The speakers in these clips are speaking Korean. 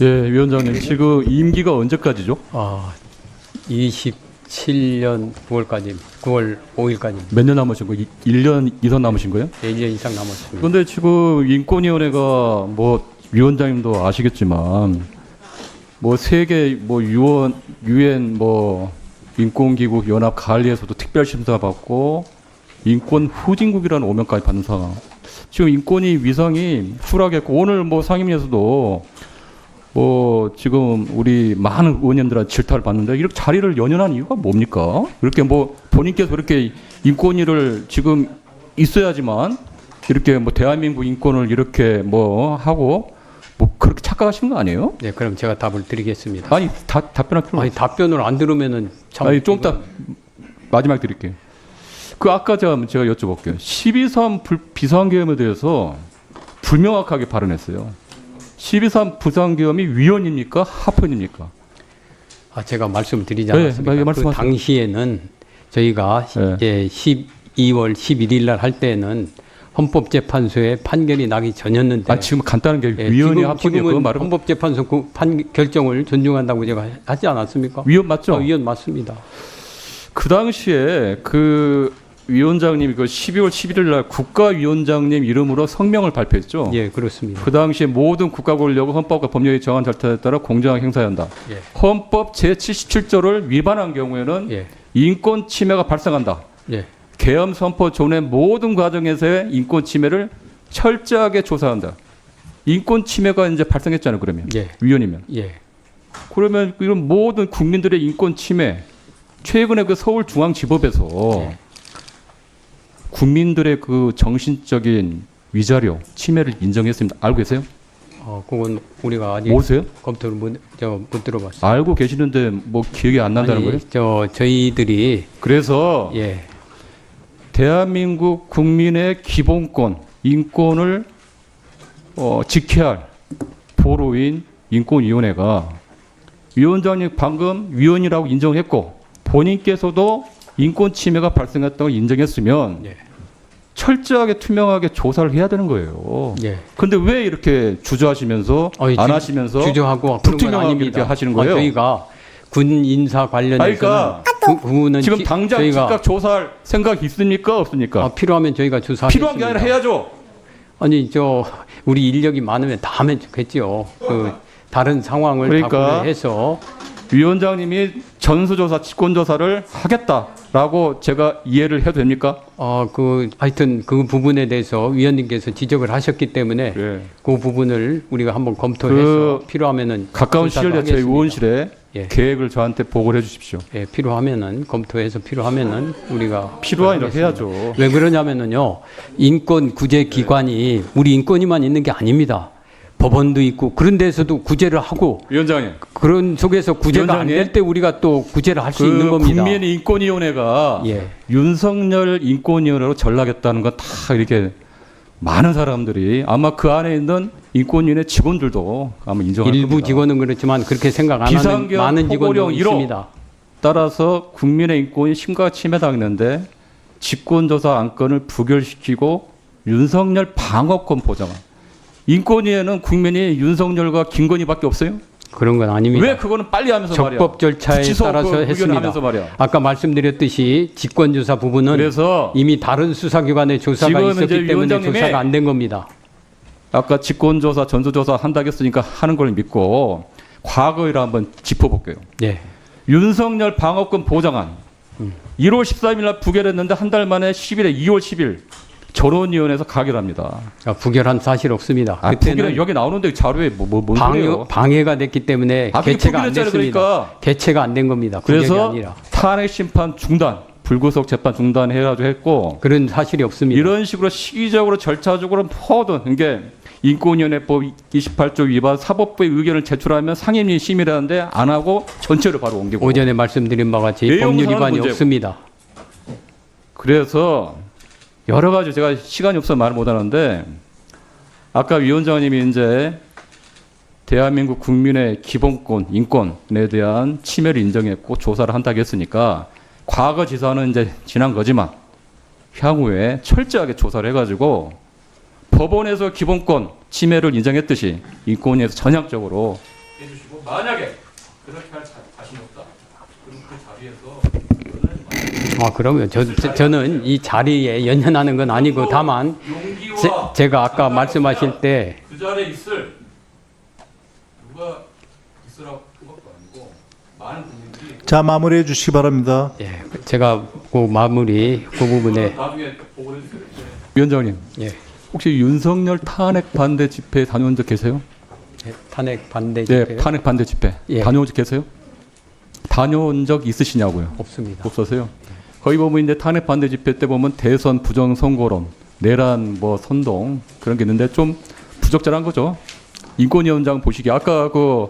예, 위원장님 지금 임기가 언제까지죠? 아, 27년 9월까지, 9월 5일까지 몇년 남으신 거예요? 1년 이상 남으신 거예요? 1년 이상 남았습니다. 그런데 지금 인권위원회가 뭐 위원장님도 아시겠지만 뭐 세계 뭐 유원 유엔 뭐 인권기구 연합 가을리에서도 특별 심사 받고 인권 후진국이라는 오명까지 받는 상황. 지금 인권위 위상이 추락했고 오늘 뭐 상임위에서도 뭐 지금 우리 많은 의원님들한테 질타를 받는데 이렇게 자리를 연연한 이유가 뭡니까? 이렇게 뭐 본인께서 이렇게 인권위를 지금 있어야지만 이렇게 뭐 대한민국 인권을 이렇게 뭐 하고 뭐 그렇게 착각하시는 거 아니에요? 네, 그럼 제가 답을 드리겠습니다. 아니 다 답변할 필요 아니. 답변을 안 들으면은 참. 아니 좀 이따 마지막 드릴게요. 그 아까 제가 제가 여쭤볼게요. 12.3 불- 비상계엄에 대해서 불명확하게 발언했어요. 12.3 비상계엄이 위헌입니까? 합헌입니까? 아, 제가 말씀드리지 네, 않았습니까? 네, 그. 당시에는 저희가 네. 이제 12월 11일 날 할 때는 헌법재판소의 판결이 나기 전이었는데 아 지금 간단한 게 예, 위헌이 그거 말은 헌법재판소 그 판 결정을 존중한다고 제가 하지 않았습니까? 위헌 맞죠? 아, 위헌 맞습니다. 그 당시에 그 위원장님이 그 12월 11일 날 국가위원장님 이름으로 성명을 발표했죠. 예, 그렇습니다. 그 당시에 모든 국가 권력은 헌법과 법령의 정한 절차에 따라 공정하게 행사해야 한다. 예. 헌법 제77조를 위반한 경우에는 예, 인권 침해가 발생한다. 예, 계엄 선포 전의 모든 과정에서의 인권 침해를 철저하게 조사한다. 인권 침해가 이제 발생했잖아요. 그러면 예, 위헌이면 예. 그러면 이런 모든 국민들의 인권 침해 최근에 그 서울중앙지법에서 예. 국민들의 그 정신적인 위자료 침해를 인정했습니다. 알고 계세요? 어, 그건 우리가 아직 모세요? 검토를 못, 저, 못 들어봤어요. 알고 계시는데 뭐 기억이 안 난다는 아니, 거예요? 저 저희들이 그래서 예, 대한민국 국민의 기본권, 인권을 어, 지켜야 할 보로인 인권위원회가 위원장님 방금 위원이라고 인정했고 본인께서도 인권 침해가 발생했다고 인정했으면 예. 철저하게 투명하게 조사를 해야 되는 거예요. 예. 근데 왜 이렇게 주저하시면서 아니, 안 주- 하시면서 주저하고 불투명하게. 이렇게 하시는 아, 거예요? 저희가 군 인사 관련해서 그러니까 지금 지- 당장 저희가 즉각 조사할 생각 있습니까 없습니까? 아, 필요하면 저희가 조사하겠습니다. 필요한 게 아니라 해야죠. 아니 저 우리 인력이 많으면 다 하면 좋겠죠. 그 다른 상황을 그러니까 다 고려해서 위원장님이 전수조사, 직권조사를 하겠다라고 제가 이해를 해도 됩니까? 어 그 하여튼 그 부분에 대해서 위원님께서 지적을 하셨기 때문에 예. 그 부분을 우리가 한번 검토해서 그 필요하면은 가까운 시일 내에 저희. 의원실에 예. 계획을 저한테 보고를 해주십시오. 예, 필요하면은 검토해서 필요하면은 우리가 필요한 일 하겠습니다. 해야죠. 왜 그러냐면은요 인권 구제 기관이 우리 인권위만 있는 게 아닙니다. 법원도 있고 그런 데서도 구제를 하고 위원장님, 그런 속에서 구제가 안 위원장님, 될때 우리가 또 구제를 할 수 그 있는 겁니다. 국민인권위원회가 예. 윤석열 인권위원회로 전락했다는 건 다 이렇게 많은 사람들이 아마 그 안에 있는 인권위원회 직원들도 아마 인정할 일부 겁니다. 직원은 그렇지만 그렇게 생각 안 하는 비상경 많은 직원도 포고령. 있습니다. 따라서 국민의 인권이 심각하게 침해당했는데 직권조사 안건을 부결시키고 윤석열 방어권 보장한 인권위에는 국민이 윤석열과 김건희밖에 없어요? 그런 건 아닙니다. 왜 그거는 빨리 하면서 말이야? 적법 절차에 따라서 그 했습니다. 아까 말씀드렸듯이 직권조사 부분은 그래서 이미 다른 수사기관의 조사가 있었기 때문에 조사가 안 된 겁니다. 아까 직권조사, 전수조사 한다고 했으니까 하는 걸 믿고 과거를 한번 짚어볼게요. 예. 윤석열 방어권 보장안 음. 1월 13일 날 부결했는데 한 달 만에 10일에 2월 10일 전원위원회에서 가결합니다. 아, 부결한 사실 없습니다. 아, 그때는 여기 나오는데 자료에 뭐, 뭐, 뭔 방해? 방해가 됐기 때문에 아, 개최가 안 됐습니다. 그러니까. 개최가 안 된 겁니다. 그래서 탄핵 심판 중단, 불구속 재판 중단해가지고 했고 그런 사실이 없습니다. 이런 식으로 시기적으로 절차적으로 모든 이게 인권위원회법 28조 위반 사법부의 의견을 제출하면 상임위 심의를 하는데 안 하고 전체로 바로 옮기고 오전에 말씀드린 바와 같이 법률 위반이 문제고. 없습니다. 그래서 여러 가지 제가 시간이 없어 말 못하는데 아까 위원장님이 이제 대한민국 국민의 기본권, 인권에 대한 침해를 인정했고 조사를 한다고 했으니까 과거 지사는 이제 지난 거지만 향후에 철저하게 조사를 해가지고 법원에서 기본권 침해를 인정했듯이 인권위에서 전향적으로 해주시고 만약에 그렇게 할 자- 자신이 없다. 그럼 그 자리에서 아 그러면 저, 저 저 는 이 자리에 연연하는 건 아니고 다만 제, 가 아까 말씀하실 때 그 자리에 있을 누가 있으라고 것도 아니고 많은 분들이 자 마무리해 주시기 바랍니다. 예, 제가 그 마무리 그 부분에 주세요. 위원장님, 예, 혹시 윤석열 탄핵 반대 집회 다녀온 적 계세요? 예, 탄핵 반대 네, 집회 탄핵 반대 집회 예. 다녀온 적 계세요? 다녀온 적 있으시냐고요? 없습니다. 없어서요. 거의 보면 이제 탄핵 반대 집회 때 보면 대선 부정 선거론, 내란 뭐 선동 그런 게 있는데 좀 부적절한 거죠. 인권위원장 보시기에 아까 그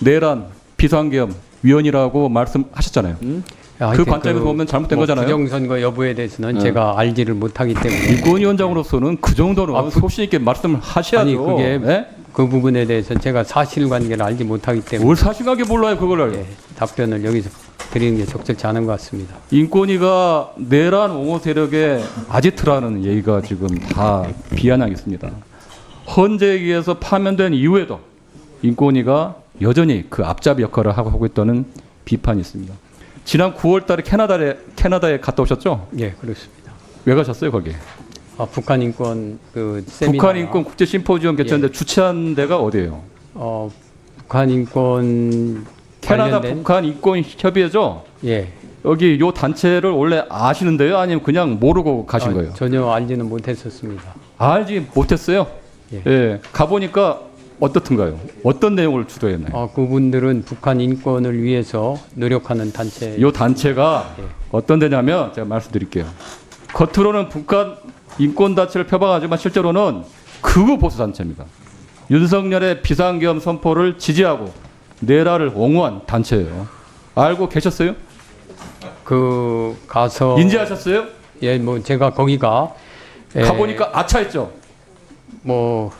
내란 비상계엄 위원이라고 말씀하셨잖아요. 그 하여튼 관점에서 보면 잘못된 뭐 거잖아요. 부정선거 여부에 대해서는 네. 제가 알지를 못하기 때문에 인권위원장으로서는 그 정도는 아, 부- 소신 있게 말씀을 하셔야죠. 아니 그게 예? 그 부분에 대해서 제가 사실관계를 알지 못하기 때문에 뭘 사실하게 몰라요 그거를. 예, 답변을 여기서 드리는 게 적절치 않은 것 같습니다. 인권위가 내란 옹호 세력의 아지트라는 얘기가 지금 다 비아냥있습니다. 헌재에 의해서 파면된 이후에도 인권위가 여전히 그 앞잡이 역할을 하고 하고 있다는 비판이 있습니다. 지난 9월달에 캐나다에 캐나다에 갔다 오셨죠? 예, 그렇습니다. 왜 가셨어요 거기? 아, 북한 인권 그 세미나 북한 인권 국제 심포지엄 개최하는데 주최한 데가 어디예요? 어, 북한 인권 캐나다 관련된- 북한 인권 협의회죠. 예 여기 요 단체를 원래 아시는데요, 아니면 그냥 모르고 가신 아, 거예요? 전혀 알지는 못했었습니다. 알지 못했어요. 예. 예. 가보니까 어떻든가요? 어떤 내용을 주도했나요? 어, 그분들은 북한 인권을 위해서 노력하는 단체. 이 단체가 예. 어떤 데냐면 제가 말씀드릴게요. 겉으로는 북한 인권 단체를 표방하지만 실제로는 극우 보수 단체입니다. 윤석열의 비상계엄 선포를 지지하고 내라를 옹호한 단체예요. 알고 계셨어요? 그 가서 인지하셨어요? 예, 뭐 제가 거기가 예, 가보니까 아차했죠. 뭐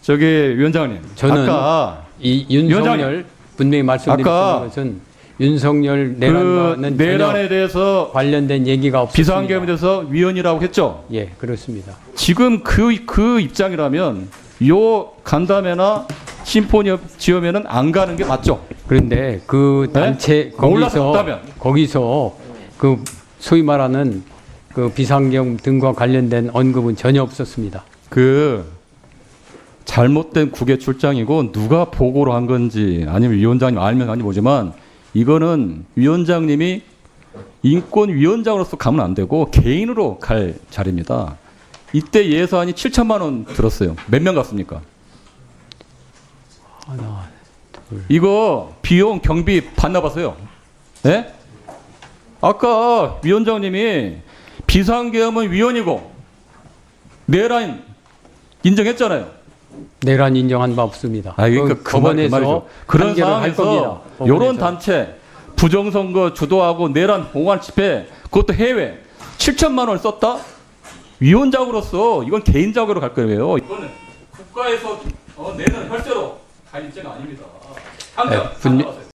저기 위원장님, 저는 아까 이 윤석열 분명히 아까 것은 윤석열 그 내란과는 전혀 내란에 대해서 관련된 얘기가 없습니다. 비상계엄에 대해서 위원이라고 했죠. 예, 그렇습니다. 지금 그, 그 입장이라면 요 간담회나 심포지엄에는 안 가는 게 맞죠. 그런데 그 네? 단체 몰라서 거기서? 거기서 그 소위 말하는 그 비상경 등과 관련된 언급은 전혀 없었습니다. 그 잘못된 국외 출장이고 누가 보고를 한 건지 아니면 위원장님 알면 아니 모지만 이거는 위원장님이 인권위원장으로서 가면 안 되고 개인으로 갈 자리입니다. 이때 예산이 7천만 원 들었어요. 몇 명 갔습니까? 하나, 이거 비용 경비 받나봐서요. 예? 아까 위원장님이 비상계엄은 위원이고 내란 인정했잖아요. 내란 인정한 바 없습니다. 아, 그러니까 그그 말- 그 법원에서 말이죠. 그런. 상황에서. 이런 단체 부정선거 주도하고 내란 봉환 집회 그것도 해외 7천만 원을 썼다? 위원장으로서 이건 개인적으로 갈 거예요. 이거는 국가에서 어, 내는 혈세로 갈 입장 아닙니다. 네, 분명-